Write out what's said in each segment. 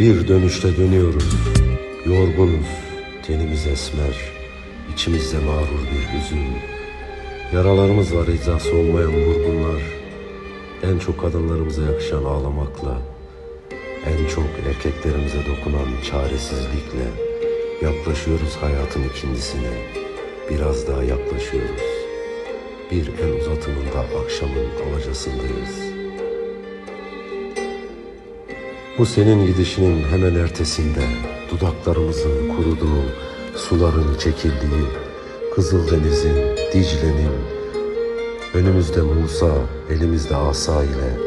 Bir dönüşte dönüyoruz. Yorgunuz, tenimiz esmer, içimizde mağrur bir hüzün. Yaralarımız var eczası olmayan vurgunlar. En çok kadınlarımıza yakışan ağlamakla, en çok erkeklerimize dokunan çaresizlikle yaklaşıyoruz hayatın ikindisine. Biraz daha yaklaşıyoruz. Bir el uzatımında akşamın alacasındayız. Bu senin gidişinin hemen ertesinde dudaklarımızın kuruduğu, suların çekildiği, Kızıldeniz'in, Dicle'nin, önümüzde Musa, elimizde asa ile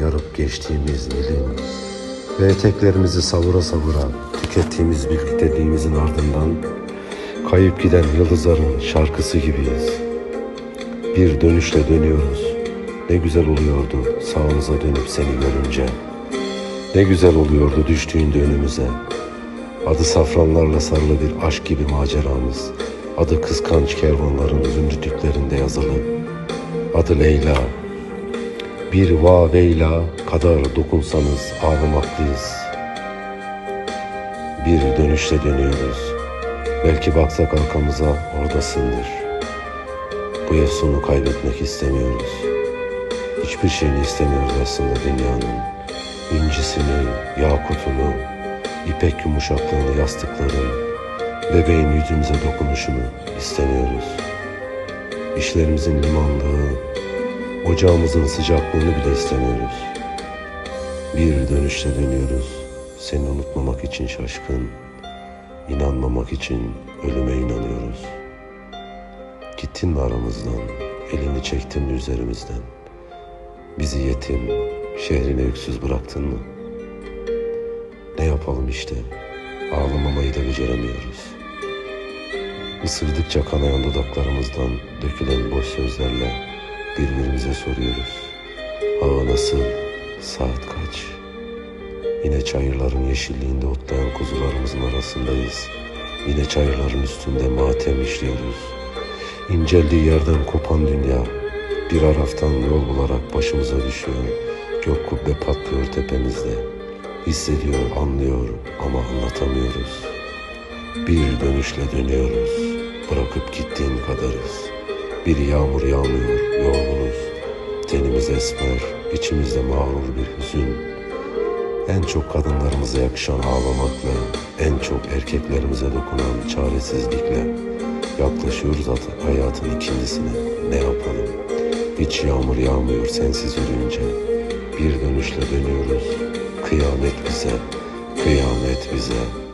yarıp geçtiğimiz Nil'in ve eteklerimizi savura savura tükettiğimiz birlikteliğimizin ardından kayıp giden yıldızların şarkısı gibiyiz. Bir dönüşle dönüyoruz. Ne güzel oluyordu sağımıza dönüp seni görünce. Ne güzel oluyordu düştüğünde önümüze. Adı safranlarla sarılı bir aşk gibi maceramız. Adı kıskanç kervanların zümrütüklerinde yazılı. Adı Leyla. Bir vaveyla kadar dokunsanız ağlamaklıyız. Bir dönüşte dönüyoruz. Belki baksak arkamıza oradasındır. Bu efsunu kaybetmek istemiyoruz. Hiçbir şeyini istemiyoruz aslında dünyanın. İncisini, yakutunu, ipek yumuşaklığını, yastıkların, bebeğin yüzümüze dokunuşunu istemiyoruz. İşlerimizin limanlığı, ocağımızın sıcaklığını bile istemiyoruz. Bir dönüşte dönüyoruz. Seni unutmamak için şaşkın, inanmamak için ölüme inanıyoruz. Gittin mi aramızdan, elini çektin mi üzerimizden? Bizi yetim, şehrine öksüz bıraktın mı? Ne yapalım işte, ağlamamayı da beceremiyoruz. Isırdıkça kanayan dudaklarımızdan dökülen boş sözlerle birbirimize soruyoruz. Hava nasıl, saat kaç? Yine çayırların yeşilliğinde otlayan kuzularımızın arasındayız. Yine çayırların üstünde matem işliyoruz. İnceldiği yerden kopan dünya bir araftan yol bularak başımıza düşüyor. Gök kubbe patlıyor tepemizde. Hissediyor, anlıyor ama anlatamıyoruz. Bir dönüşle dönüyoruz. Bırakıp gittiğin kadarız. Bir yağmur yağmıyor, yorgunuz. Tenimiz esmer, içimizde mağrur bir hüzün. En çok kadınlarımıza yakışan ağlamakla, en çok erkeklerimize dokunan çaresizlikle yaklaşıyoruz hayatın ikincisine. Ne yapalım? Hiç yağmur yağmıyor sensiz yürüyünce. Bir dönüşle dönüyoruz. Kıyamet bize, kıyamet bize.